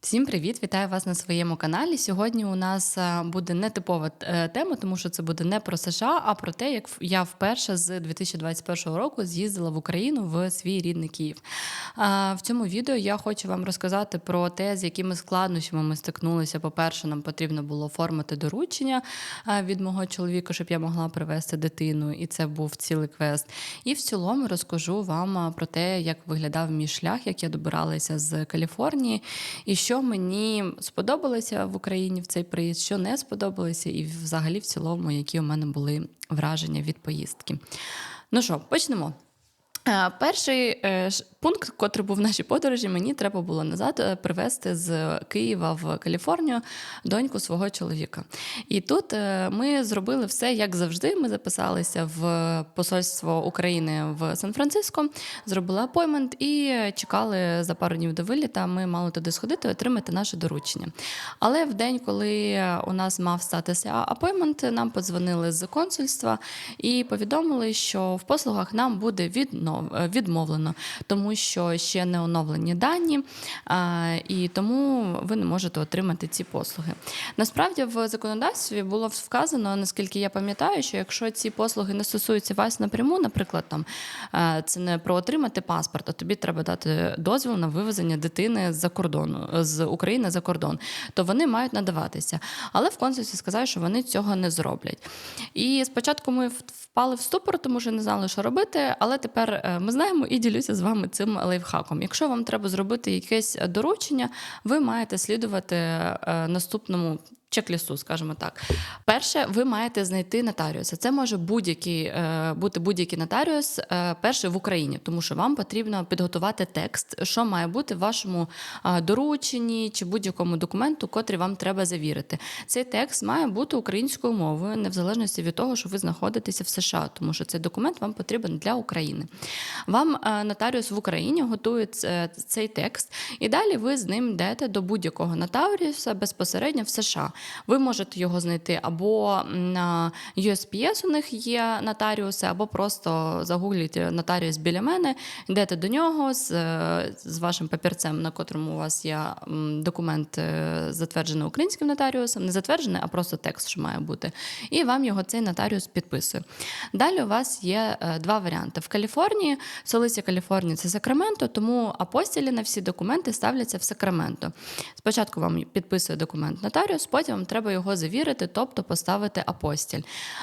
Всім привіт! Вітаю вас на своєму каналі. Сьогодні у нас е, буде нетипова е, тема, тому що це буде не про США, а про те, як я вперше з 2021 року з'їздила в Україну в свій рідний Київ. В цьому відео я хочу вам розказати про те, з якими складнощами ми стикнулися. По-перше, нам потрібно було оформити доручення від мого чоловіка, щоб я могла привезти дитину, і це був цілий квест. І в цілому розкажу вам про те, як виглядав мій шлях, як я добиралася з Каліфорнії, і що мені сподобалося в Україні в цей приїзд, що не сподобалося, і взагалі в цілому, які у мене були враження від поїздки. Ну що, почнемо. Е, Перший е, пункт, котрий був в нашій подорожі, мені треба було назад е, привезти з Києва в Каліфорнію доньку свого чоловіка. І тут е, ми зробили все як завжди. Ми записалися в посольство України в Сан-Франциско, зробили апоймент і чекали за пару днів до виліта. Ми мали туди сходити, отримати наше доручення. Але в день, коли у нас мав статися апоймент, нам подзвонили з консульства і повідомили, що в послугах нам буде е, відмовлено, тому що ще не оновлені дані, і тому ви не можете отримати ці послуги. Насправді в законодавстві було вказано, наскільки я пам'ятаю, що якщо ці послуги не стосуються вас напряму, наприклад, там це не про отримати паспорт, а тобі треба дати дозвіл на вивезення дитини з-за кордону з України за кордон, то вони мають надаватися. Але в консульстві сказали, що вони цього не зроблять. І спочатку ми в- впали в ступор, тому що не знали, що робити. Але тепер е, ми знаємо і ділюся з вами цим лайфхаком. Якщо вам треба зробити якесь доручення, ви маєте слідувати е, наступному. Чек-лісту, скажімо так. Перше, ви маєте знайти нотаріуса. Це може будь-який, е, бути будь-який нотаріус, е, перший в Україні, тому що вам потрібно підготувати текст, що має бути в вашому е, дорученні чи будь-якому документу, котрий вам треба завірити. Цей текст має бути українською мовою, не в залежності від того, що ви знаходитеся в США, тому що цей документ вам потрібен для України. Вам нотаріус в Україні готує цей текст, і далі ви з ним йдете до будь-якого нотаріуса безпосередньо в США. Ви можете його знайти або на USPS у них є нотаріуси, або просто загугліть нотаріус біля мене, йдете до нього з, з вашим папірцем, на котрому у вас є документ е, затверджений українським нотаріусом, не затверджений, а просто текст, що має бути. І вам його цей нотаріус підписує. Далі у вас є е, два варіанти. В Каліфорнії, столиця Каліфорнії це Сакраменто, тому апостілі на всі документи ставляться в Сакраменто. Спочатку вам підписує документ нотаріус, потім вам треба його завірити, тобто поставити апостіль.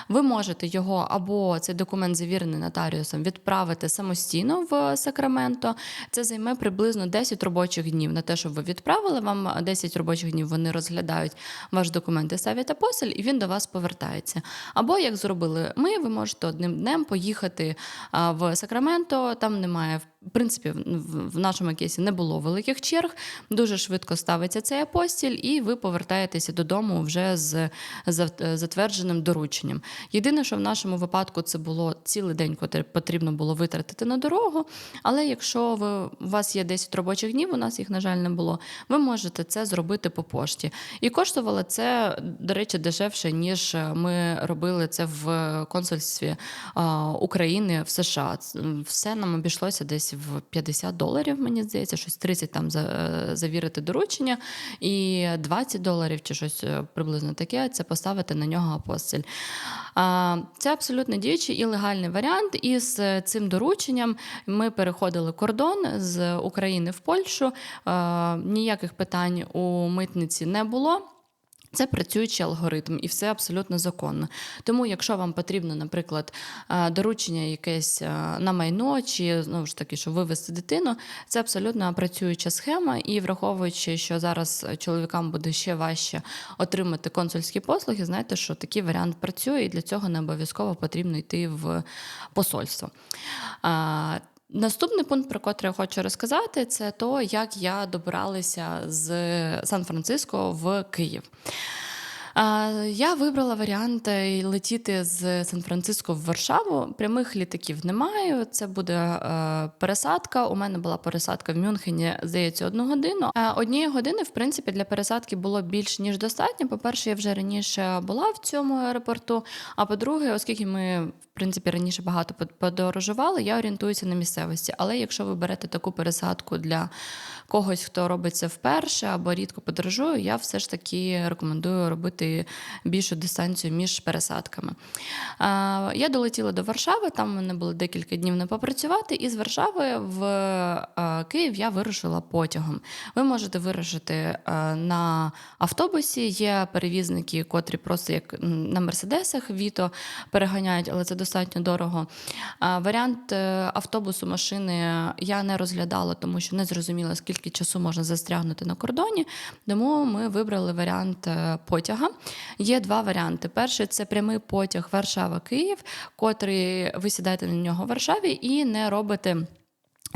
Ви можете його або цей документ завірений нотаріусом відправити самостійно в Сакраменто. Це займе приблизно 10 робочих днів на те, щоб ви відправили. Вам 10 робочих днів вони розглядають ваш документ і ставлять апостіль, і він до вас повертається. Або як зробили ми, ви можете одним днем поїхати в Сакраменто. Там немає в принципі в нашому кейсі не було великих черг. Дуже швидко ставиться цей апостіль, і ви повертаєтеся додому вже з затвердженим дорученням. Єдине, що в нашому випадку це було цілий день, котрий потрібно було витратити на дорогу. Але якщо ви, у вас є 10 робочих днів, у нас їх, на жаль, не було, ви можете це зробити по пошті. І коштувало це, до речі, дешевше, ніж ми робили це в консульстві України в США. Все нам обійшлося десь в 50 доларів, мені здається, щось 30 там е, завірити доручення, і 20 доларів чи щось приблизно таке це поставити на нього апостиль. Це абсолютно діючий і легальний варіант. І з цим дорученням ми переходили кордон з України в Польщу. Ніяких питань у митниці не було. Це працюючий алгоритм, і все абсолютно законно. Тому, якщо вам потрібно, наприклад, е, доручення якесь е, на майно, чи знову ж таки, щоб вивезти дитину, це абсолютно працююча схема. І враховуючи, що зараз чоловікам буде ще важче отримати консульські послуги, знаєте, що такий варіант працює, і для цього не обов'язково потрібно йти в посольство. Наступний пункт, про котрий я хочу розказати, це то, як я добиралася з Сан-Франциско в Київ. Я вибрала варіант е, летіти з Сан-Франциско в Варшаву. Прямих літаків немає. Це буде е, пересадка. У мене була пересадка в Мюнхені, здається, одну годину. А однієї години, в принципі, для пересадки було більш ніж достатньо. По-перше, я вже раніше була в цьому аеропорту. А по-друге, оскільки ми принципі раніше багато под- подорожувала, я орієнтуюся на місцевості. Але якщо ви берете таку пересадку для когось, хто робить це вперше або рідко подорожує, я все ж таки рекомендую робити більшу дистанцію між пересадками. Я долетіла до Варшави, там в мене було декілька днів не попрацювати, і з Варшави в Київ я вирушила потягом. Ви можете вирушити на автобусі. Є перевізники, котрі просто як на мерседесах Віто переганяють, але це достатньо дорого. Варіант е, автобусу, машини я не розглядала, тому що не зрозуміла, скільки часу можна застрягнути на кордоні. Тому ми вибрали варіант е, потяга. Є два варіанти. Перший це прямий потяг Варшава-Київ, котрий ви сідаєте на нього в Варшаві і не робите.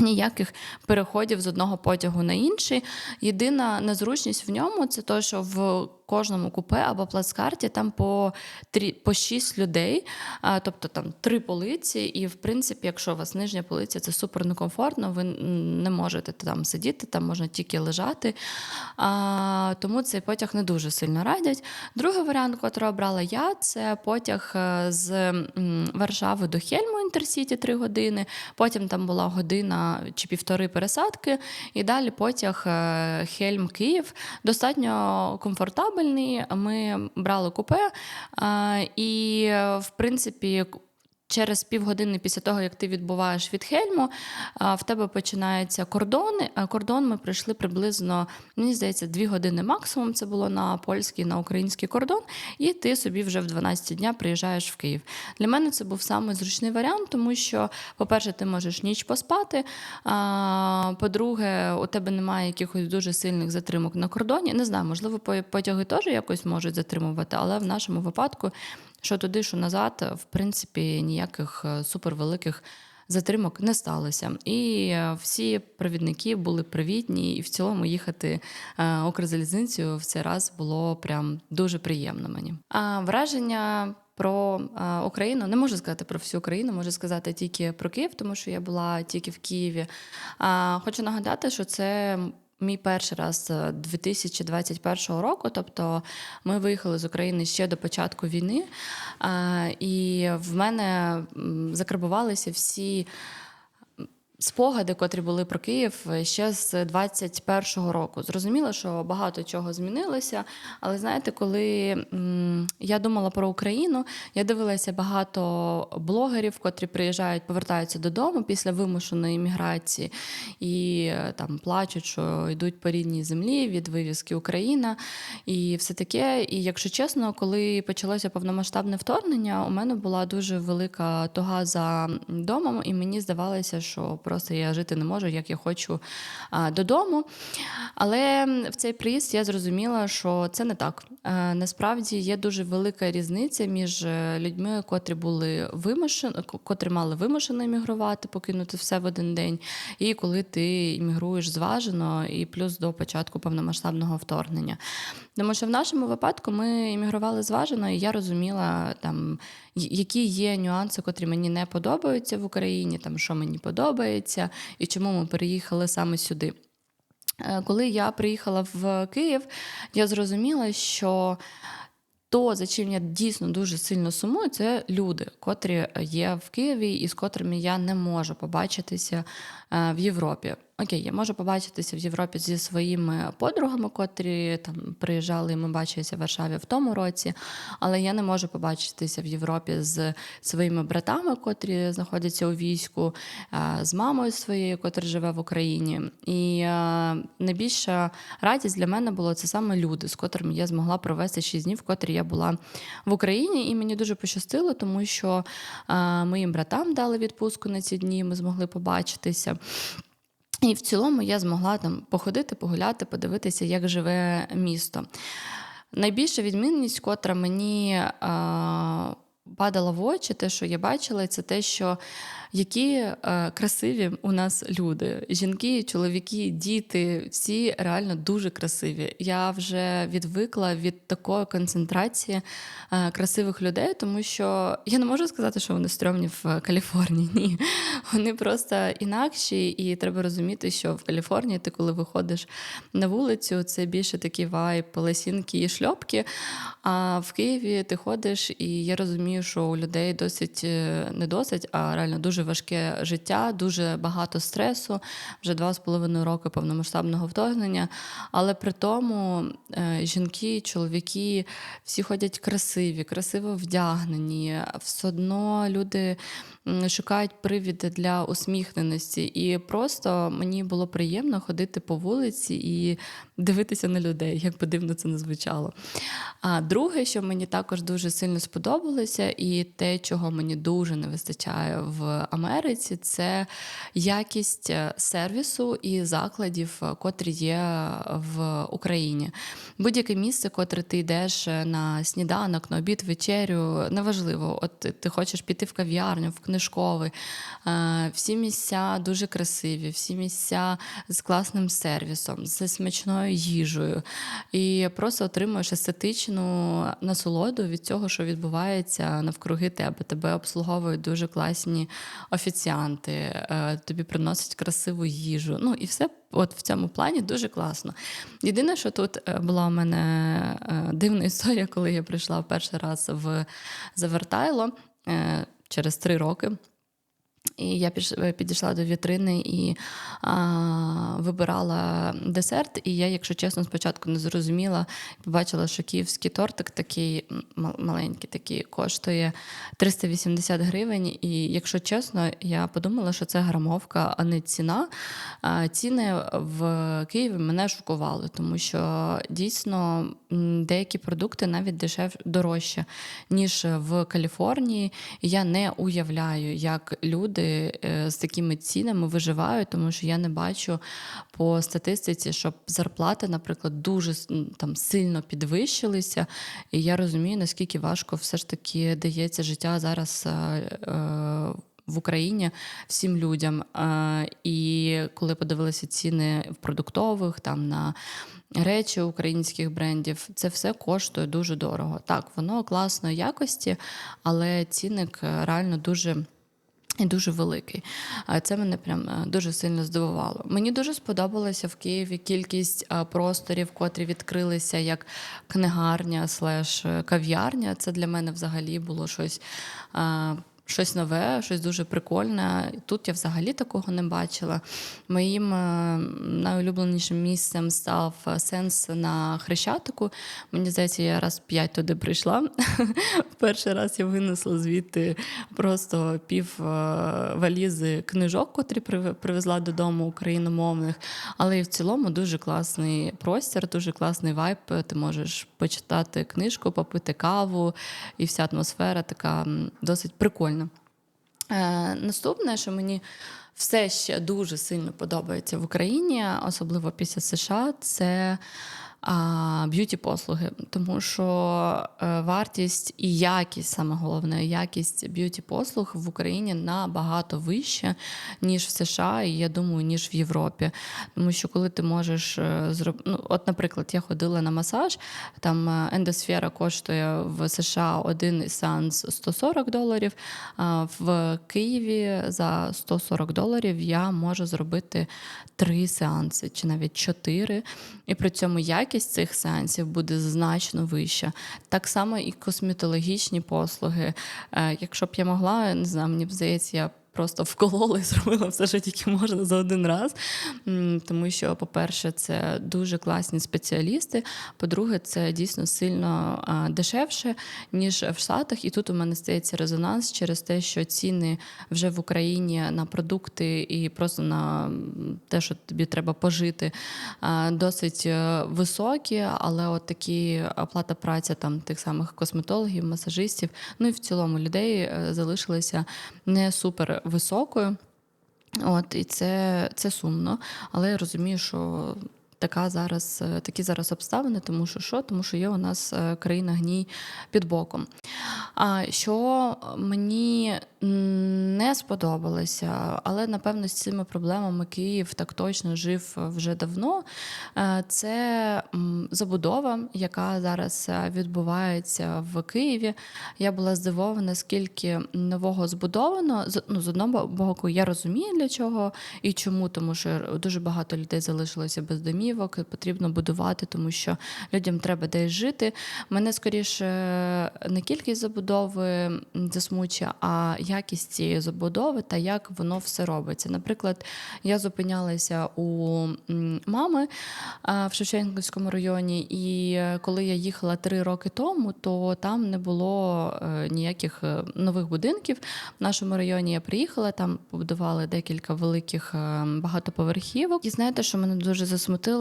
Ніяких переходів з одного потягу на інший. Єдина незручність в ньому це те, що в кожному купе або плацкарті там по трі, по шість людей, а, тобто там три полиці, і в принципі, якщо у вас нижня полиця, це супер некомфортно, ви не можете там сидіти, там можна тільки лежати. А, тому цей потяг не дуже сильно радять. Другий варіант, який обрала я, це потяг е, з Варшави до Хельму Інтерсіті 3 години. Потім там була година чи півтори пересадки, і далі потяг е, Хельм-Київ. Достатньо комфортабельний. Ми брали купе, і в принципі. Через півгодини після того, як ти відбуваєш від Хельму, в тебе починаються кордони. Кордон ми пройшли приблизно, мені здається, дві години максимум. Це було на польський, на український кордон, і ти собі вже в 12 дня приїжджаєш в Київ. Для мене це був самий зручний варіант, тому що, по-перше, ти можеш ніч поспати. По-друге, у тебе немає якихось дуже сильних затримок на кордоні. Не знаю, можливо, потяги теж якось можуть затримувати, але в нашому випадку що туди, що назад, в принципі, ніяких е, супервеликих затримок не сталося. І е, всі провідники були привітні, і в цілому їхати е, Укрзалізницею в цей раз було прям дуже приємно мені. А враження. Про е, Україну не можу сказати про всю Україну, можу сказати тільки про Київ, тому що я була тільки в Києві. Хочу нагадати, що це мій перший раз е, 2021 року. Тобто ми виїхали з України ще до початку війни, і в мене закарбувалися всі. Спогади, котрі були про Київ ще з 21-го року. Зрозуміло, що багато чого змінилося. Але знаєте, коли я думала про Україну, я дивилася багато блогерів, котрі приїжджають, повертаються додому після вимушеної міграції і е, там плачуть, що йдуть по рідній землі від вивіски Україна і все таке. І якщо чесно, коли почалося повномасштабне вторгнення, у мене була дуже велика туга за домом, і мені здавалося, що просто я жити не можу, як я хочу додому. Але в цей приїзд я зрозуміла, що це не так. Е, Насправді є дуже велика різниця між е, людьми, котрі були вимушені, котрі мали вимушено іммігрувати, покинути все в один день, і коли ти іммігруєш зважено, і плюс до початку повномасштабного вторгнення. Тому що в нашому випадку ми іммігрували зважено, і я розуміла там, які є нюанси, котрі мені не подобаються в Україні, там що мені подобається, і чому ми переїхали саме сюди. Е, Коли я приїхала в Київ, я зрозуміла, що то, за чим я дійсно дуже сильно сумую, це люди, котрі є в Києві і з котрими я не можу побачитися е, в Європі. Окей, я можу побачитися в Європі зі своїми подругами, котрі там приїжджали, і ми бачилися в Варшаві в тому році, але я не можу побачитися в Європі з своїми братами, котрі знаходяться у війську, з мамою своєю, котра живе в Україні. І найбільша радість для мене було це саме люди, з котрими я змогла провести 6 днів, котрі я була в Україні. І мені дуже пощастило, тому що моїм братам дали відпустку на ці дні, ми змогли побачитися. І в цілому я змогла там походити, погуляти, подивитися, як живе місто. Найбільша відмінність, котра мені е, падала в очі, те, що я бачила, це те, що які е, красиві у нас люди. Жінки, чоловіки, діти, всі реально дуже красиві. Я вже відвикла від такої концентрації е, красивих людей, тому що я не можу сказати, що вони стрьомні в Каліфорнії. Ні. Вони просто інакші, і треба розуміти, що в Каліфорнії ти, коли виходиш на вулицю, це більше такий вайб, лесінки і шльопки. А в Києві ти ходиш, і я розумію, розумію, що у людей досить е, не досить, а реально дуже важке життя, дуже багато стресу, вже два з половиною роки повномасштабного вторгнення. Але при тому е, жінки, чоловіки всі ходять красиві, красиво вдягнені. Все одно люди шукають привіди для усміхненості. І просто мені було приємно ходити по вулиці і дивитися на людей, як би дивно це не звучало. А друге, що мені також дуже сильно сподобалося, і те, чого мені дуже не вистачає в Америці, це якість е, сервісу і закладів, е, котрі є в Україні. Будь-яке місце, котре ти йдеш е, на сніданок, на обід, вечерю, неважливо. От ти- хочеш піти в кав'ярню, в книжковий. е, Всі місця дуже красиві, всі місця з класним сервісом, зі смачною їжею. І просто отримуєш естетичну насолоду від цього, що відбувається навкруги тебе. Тебе обслуговують дуже класні офіціанти, е, тобі приносять красиву їжу. Ну і все от в цьому плані дуже класно. Єдине, що тут е, була у мене е, дивна історія, коли я прийшла в перший раз в Завертайло через три роки. І я е, підійшла до вітрини і а, вибирала десерт. І я, якщо чесно, спочатку не зрозуміла, побачила, що київський тортик такий маленький, такий коштує 380 гривень. І якщо чесно, я подумала, що це грамовка, а не ціна. А, ціни в Києві мене шокували, тому що дійсно деякі продукти навіть дешев дорожче, ніж в Каліфорнії. Я не уявляю, як люди е, з такими цінами виживають, тому що я не бачу по статистиці, щоб зарплати, наприклад, дуже там сильно підвищилися. І я розумію, наскільки важко все ж таки дається життя зараз. е, е, в Україні всім людям. І коли подивилися ціни в продуктових, там на речі українських брендів, це все коштує дуже дорого. Так, воно класної якості, але цінник реально дуже. І дуже великий. А Це мене прям е, дуже сильно здивувало. Мені дуже сподобалося в Києві кількість е, просторів, котрі відкрилися як книгарня слеш е, кав'ярня. Це для мене взагалі було щось. Щось нове, щось дуже прикольне. Тут я взагалі такого не бачила. Моїм е, найулюбленішим місцем став е, сенс на Хрещатику. Мені здається, я раз п'ять туди прийшла. Перший раз я винесла звідти просто пів е, валізи книжок, котрі привезла додому україномовних. Але і в цілому дуже класний простір, дуже класний вайб. Ти можеш почитати книжку, попити каву, і вся атмосфера така досить прикольна. Е, наступне, що мені все ще дуже сильно подобається в Україні, особливо після США, це а, б'юті-послуги, тому що е, вартість і якість, саме головне, якість б'юті-послуг в Україні набагато вища, ніж в США, і я думаю, ніж в Європі. Тому що коли ти можеш зробити, ну, от, наприклад, я ходила на масаж, там е, ендосфера коштує в США один сеанс 140 доларів, в Києві за 140 доларів я можу зробити три сеанси чи навіть чотири. І при цьому якість цих сеансів буде значно вища. Так само і косметологічні послуги. Е, Якщо б я могла, не знаю, мені б здається, я. Просто вколола і зробила все, що тільки можна за один раз. Тому що, по-перше, це дуже класні спеціалісти. По-друге, це дійсно сильно дешевше, ніж в Штатах. І тут у мене стається резонанс через те, що ціни вже в Україні на продукти і просто на те, що тобі треба пожити, досить е, високі, але от такі оплата праці там тих самих косметологів, масажистів, ну і в цілому людей е, залишилися не супер високою. От, і це, це сумно, але я розумію, що така зараз, е, такі зараз обставини, тому що що? Тому що є у нас е, країна гній під боком. А що мені Не сподобалося, але напевно з цими проблемами Київ так точно жив вже давно. Е, Це забудова, яка зараз відбувається в Києві. Я була здивована, скільки нового збудовано. Ну, з одного боку, я розумію для чого і чому, тому що дуже багато людей залишилося без домівок, потрібно будувати, тому що людям треба десь жити. Мене скоріше не кількість забудови засмучує, а якість цієї забудови та як воно все робиться. Наприклад, я зупинялася у мами в Шевченківському районі, і е, коли я їхала три роки тому, то там не було е, ніяких е, нових будинків. В нашому районі я приїхала, там побудували декілька великих е, багатоповерхівок. І знаєте, що мене дуже засмутило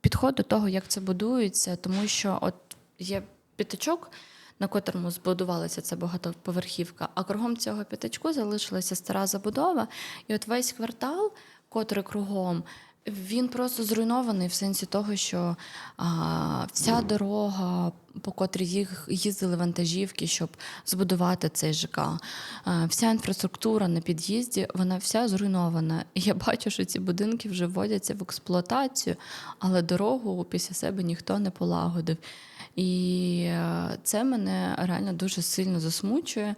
підход до того, як це будується, тому що от є п'ятачок, на котрому збудувалася ця багатоповерхівка, а кругом цього п'ятачку залишилася стара забудова, і от весь квартал, котрий кругом. Він просто зруйнований в сенсі того, що а, вся дорога, по котрій їх їздили вантажівки, щоб збудувати цей ЖК, а, вся інфраструктура на під'їзді, вона вся зруйнована. І я бачу, що ці будинки вже вводяться в експлуатацію, але дорогу після себе ніхто не полагодив. І е, це мене реально дуже сильно засмучує.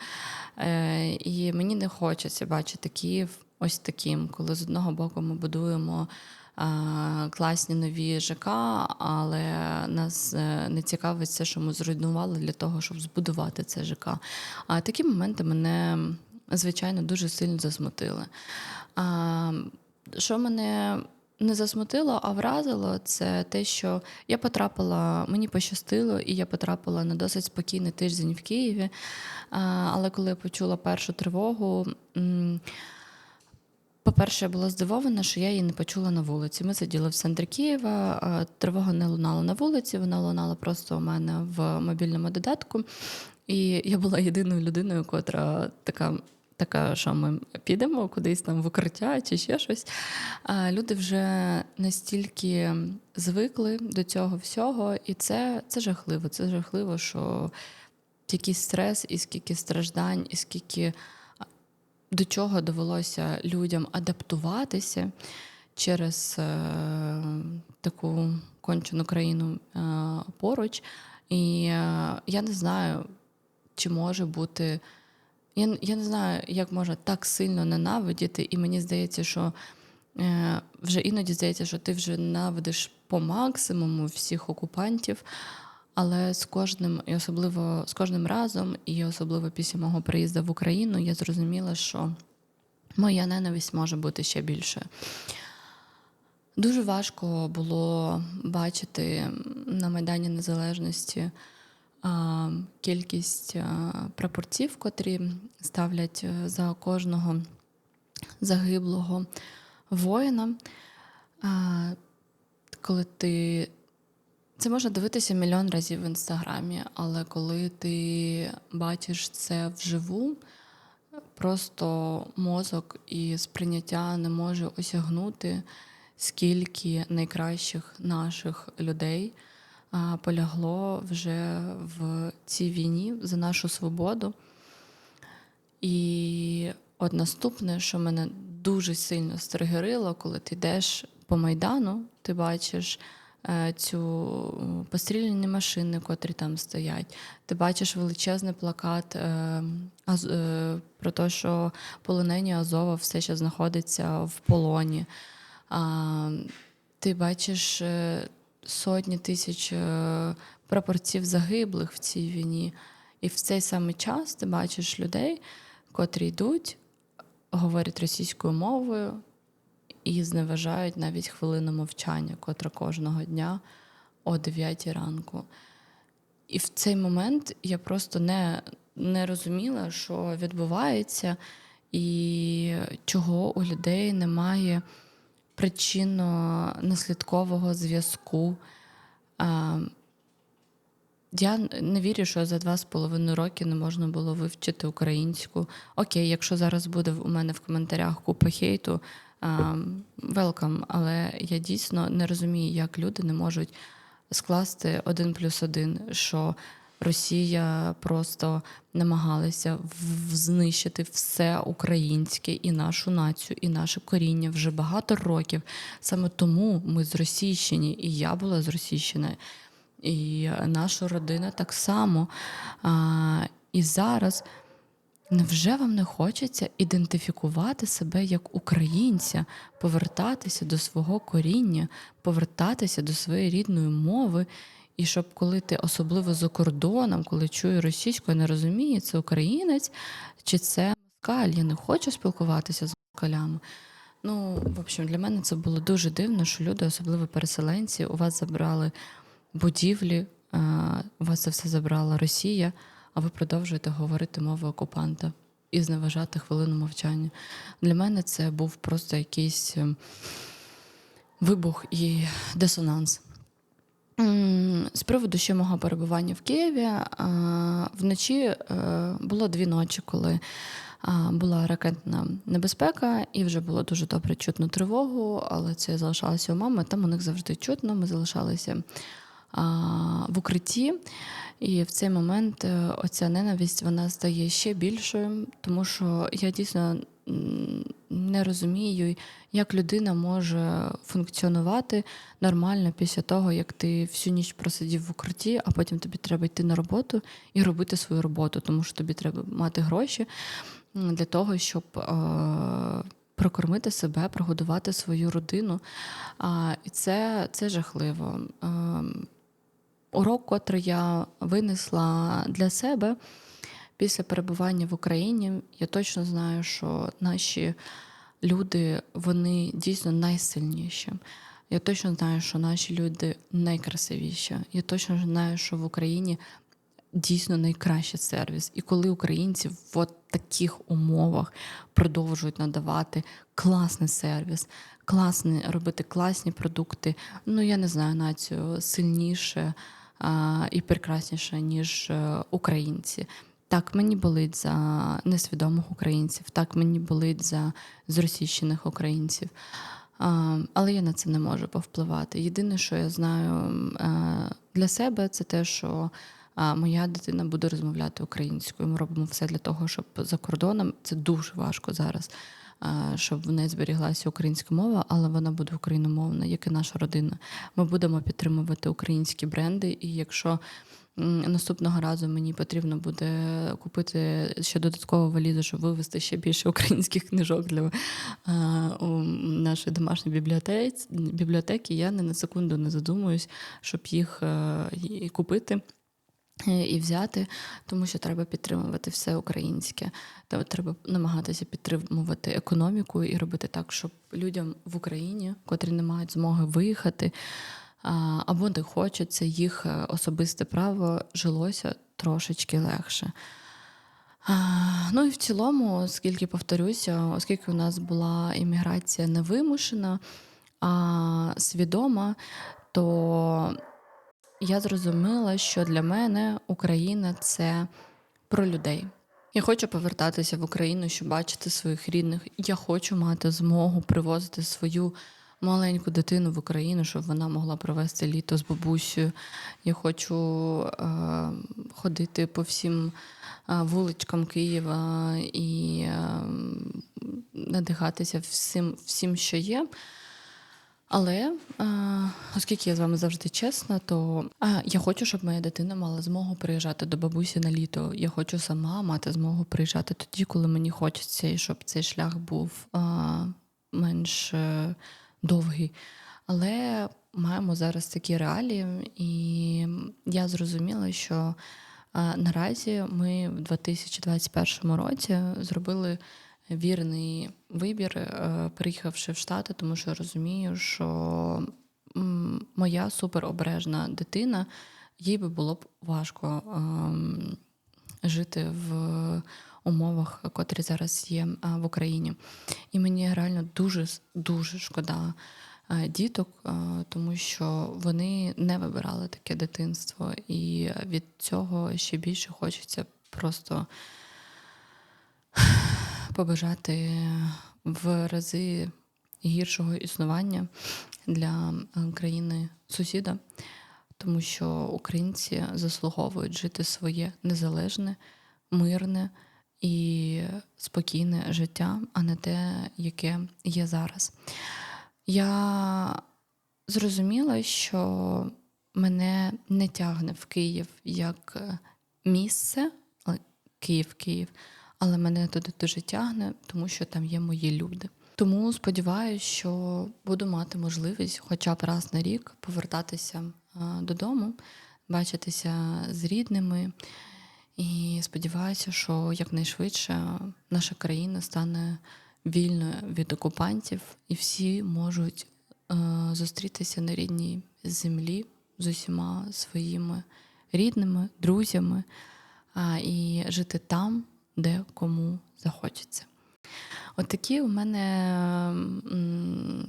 Е, І мені не хочеться бачити Київ ось таким, коли з одного боку ми будуємо класні нові ЖК, але нас е, не цікавить все, що ми зруйнували для того, щоб збудувати це ЖК. А такі моменти мене, звичайно, дуже сильно засмутили. А, що мене не засмутило, а вразило, це те, що я потрапила, мені пощастило, і я потрапила на досить спокійний тиждень в Києві. Але коли я почула першу тривогу, по-перше, я була здивована, що я її не почула на вулиці. Ми сиділи в центрі Києва, тривога не лунала на вулиці, вона лунала просто у мене в мобільному додатку. І я була єдиною людиною, котра така. Така, що ми підемо кудись там в укриття чи ще щось. А люди вже настільки звикли до цього всього, і це, це жахливо. Це жахливо, що який стрес, і скільки страждань, і скільки до чого довелося людям адаптуватися через е, таку кончену країну е, поруч. І е, я не знаю, чи може бути. Я, я не знаю, як можна так сильно ненавидіти, і мені здається, що е, вже іноді здається, що ти вже ненавидиш по максимуму всіх окупантів. Але з кожним, і особливо з кожним разом, і особливо після мого приїзду в Україну, я зрозуміла, що моя ненависть може бути ще більше. Дуже важко було бачити на Майдані Незалежності а, кількість а, прапорців, котрі ставлять е, за кожного загиблого воїна. А, коли ти це можна дивитися мільйон разів в інстаграмі, але коли ти бачиш це вживу, просто мозок і сприйняття не може осягнути, скільки найкращих наших людей полягло вже в цій війні за нашу свободу. І от наступне, що мене дуже сильно стригерило, коли ти йдеш по майдану, ти бачиш цю постріляні машини, котрі там стоять. Ти бачиш величезний плакат е, е, про те, що полонені Азова все ще знаходиться в полоні. Ти бачиш е, сотні тисяч е, прапорців загиблих в цій війні. І в цей самий час ти бачиш людей, котрі йдуть, говорять російською мовою і зневажають навіть хвилину мовчання, котра кожного дня о 9 ранку. І в цей момент я просто не, не розуміла, що відбувається, і чого у людей немає причинно-наслідкового зв'язку. Я не вірю, що за два з половиною роки не можна було вивчити українську. Окей, якщо зараз буде у мене в коментарях купа хейту, велкам, але я дійсно не розумію, як люди не можуть скласти один плюс один, що Росія просто намагалася знищити все українське і нашу націю, і наше коріння вже багато років. Саме тому ми зросійщені, і я була зросійщена, і наша родина так само. А, і зараз невже вам не хочеться ідентифікувати себе як українця, повертатися до свого коріння, повертатися до своєї рідної мови? І щоб коли ти особливо за кордоном, коли чую російську, я не розумію, це українець чи це москаль, я не хочу спілкуватися з москалями. Ну, в общем, для мене це було дуже дивно, що люди, особливо переселенці, у вас забрали будівлі, у вас це все забрала Росія, а ви продовжуєте говорити мовою окупанта і зневажати хвилину мовчання. Для мене це був просто якийсь ем, вибух і дисонанс. З приводу ще мого перебування в Києві, вночі е, було дві ночі, коли була ракетна небезпека, і вже було дуже добре чутно тривогу, але це я залишалася у мами. Там у них завжди чутно. Ми залишалися в укритті. І в цей момент е, оця ненависть вона стає ще більшою, тому що я дійсно не розумію, як людина може функціонувати нормально після того, як ти всю ніч просидів в укритті, а потім тобі треба йти на роботу і робити свою роботу, тому що тобі треба мати гроші для того, щоб е, прокормити себе, прогодувати свою родину. І це, це жахливо. Урок, котрий я винесла для себе після перебування в Україні, я точно знаю, що наші люди вони дійсно найсильніші. Я точно знаю, що наші люди найкрасивіші. Я точно знаю, що в Україні дійсно найкращий сервіс. І коли українці в таких умовах продовжують надавати класний сервіс, класний, робити класні продукти, ну я не знаю націю сильніше і прекрасніше, ніж е, українці. Так, мені болить за несвідомих українців, так мені болить за зросійщених українців. Але я на це не можу повпливати. Єдине, що я знаю е, для себе, це те, що моя дитина буде розмовляти українською. Ми робимо все для того, щоб за кордоном це дуже важко зараз, щоб в неї зберіглася українська мова, але вона буде україномовна, як і наша родина. Ми будемо підтримувати українські бренди, і якщо наступного разу мені потрібно буде купити ще додаткову валізу, щоб вивезти ще більше українських книжок для а, у нашої домашньої бібліотеки, я не на секунду не задумуюсь, щоб їх е, купити. Е, І взяти, тому що треба підтримувати все українське. Треба намагатися підтримувати економіку і робити так, щоб людям в Україні, котрі не мають змоги виїхати або не хочуть, це їх е, особисте право жилося трошечки легше. Ну і в цілому, оскільки повторюся, оскільки у нас була імміграція невимушена, а свідома, то я зрозуміла, що для мене Україна це про людей. Я хочу повертатися в Україну, щоб бачити своїх рідних. Я хочу мати змогу привозити свою маленьку дитину в Україну, щоб вона могла провести літо з бабусею. Я хочу е, ходити по всім е, вуличкам Києва і е, надихатися всім, всім, що є. Але е, оскільки я з вами завжди чесна, то е, я хочу, щоб моя дитина мала змогу приїжджати до бабусі на літо. Я хочу сама мати змогу приїжджати тоді, коли мені хочеться, і щоб цей шлях був е, менш довгий. Але маємо зараз такі реалії, і я зрозуміла, що наразі ми в 2021 році зробили вірний вибір, е, приїхавши в Штати, тому що розумію, що моя суперобережна дитина, їй би було б важко ем, жити в умовах, котрі зараз є е, в Україні. І мені реально дуже дуже шкода е, діток, тому що вони не вибирали таке дитинство, і від цього ще більше хочеться просто побажати в рази гіршого існування для е, країни сусіда, тому що українці заслуговують жити своє незалежне, мирне і спокійне життя, а не те, яке є зараз. Я зрозуміла, що мене не тягне в Київ як місце, але Київ, Київ, але мене туди дуже тягне, тому що там є мої люди. Тому сподіваюся, що буду мати можливість хоча б раз на рік повертатися додому, бачитися з рідними. І сподіваюся, що якнайшвидше наша країна стане вільною від окупантів, і всі можуть е, зустрітися на рідній землі з усіма своїми рідними, друзями і жити там, де кому захочеться. От у мене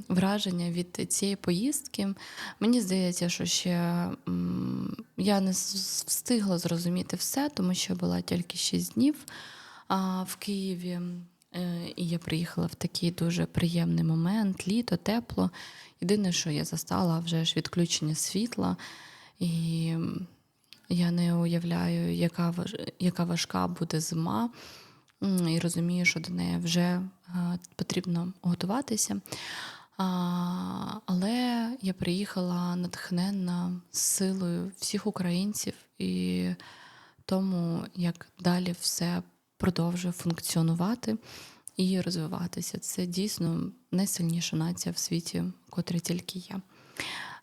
враження від цієї поїздки. Мені здається, що ще я не встигла зрозуміти все, тому що була тільки 6 днів в Києві. Е, І я приїхала в такий дуже приємний момент, літо, тепло. Єдине, що я застала вже ж відключення світла. І я не уявляю, яка, яка важка буде зима. І розумію, що до неї вже е, потрібно готуватися. Але я приїхала натхненна силою всіх українців і тому, як далі все продовжує функціонувати і розвиватися. Це дійсно найсильніша нація в світі, котра тільки є.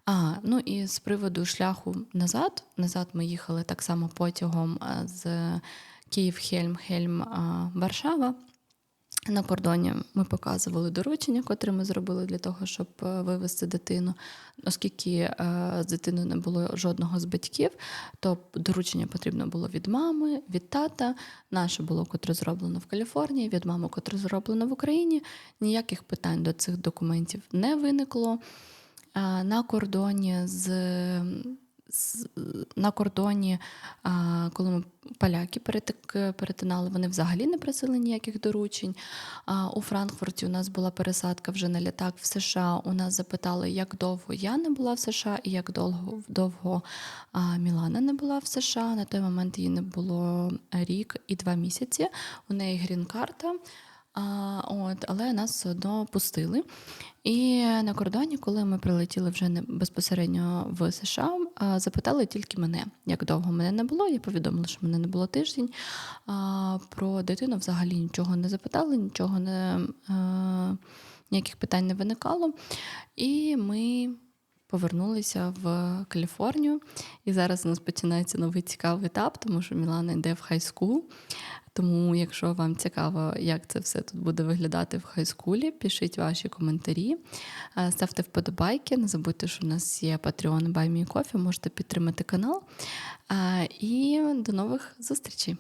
А, ну і з приводу шляху назад. Назад ми їхали так само потягом з Київ, Хельм, Хельм, Варшава. На кордоні ми показували доручення, котре ми зробили для того, щоб е, вивезти дитину. Оскільки е, з дитиною не було жодного з батьків, то доручення потрібно було від мами, від тата. Наше було котре зроблено в Каліфорнії, від мами, котре зроблено в Україні. Ніяких питань до цих документів не виникло. А, На кордоні з, на кордоні, коли ми поляки перетинали, вони взагалі не просили ніяких доручень. У Франкфурті у нас була пересадка вже на літак в США. У нас запитали, як довго я не була в США і як довго, довго Мілана не була в США. На той момент їй не було рік і два місяці. У неї грін-карта. А, от, але нас все одно пустили. І на кордоні, коли ми прилетіли вже не безпосередньо в США, а, запитали тільки мене, як довго мене не було. Я повідомила, що мене не було тиждень. А, Про дитину взагалі нічого не запитали, нічого не а, ніяких питань не виникало. І ми повернулися в Каліфорнію. І зараз у нас починається новий цікавий етап, тому що Мілана йде в хай-скул. Тому, якщо вам цікаво, як це все тут буде виглядати в хайскулі, пишіть ваші коментарі, е, ставте вподобайки. Не забудьте, що у нас є Patreon Buy Coffee, можете підтримати канал. Е, І до нових зустрічей!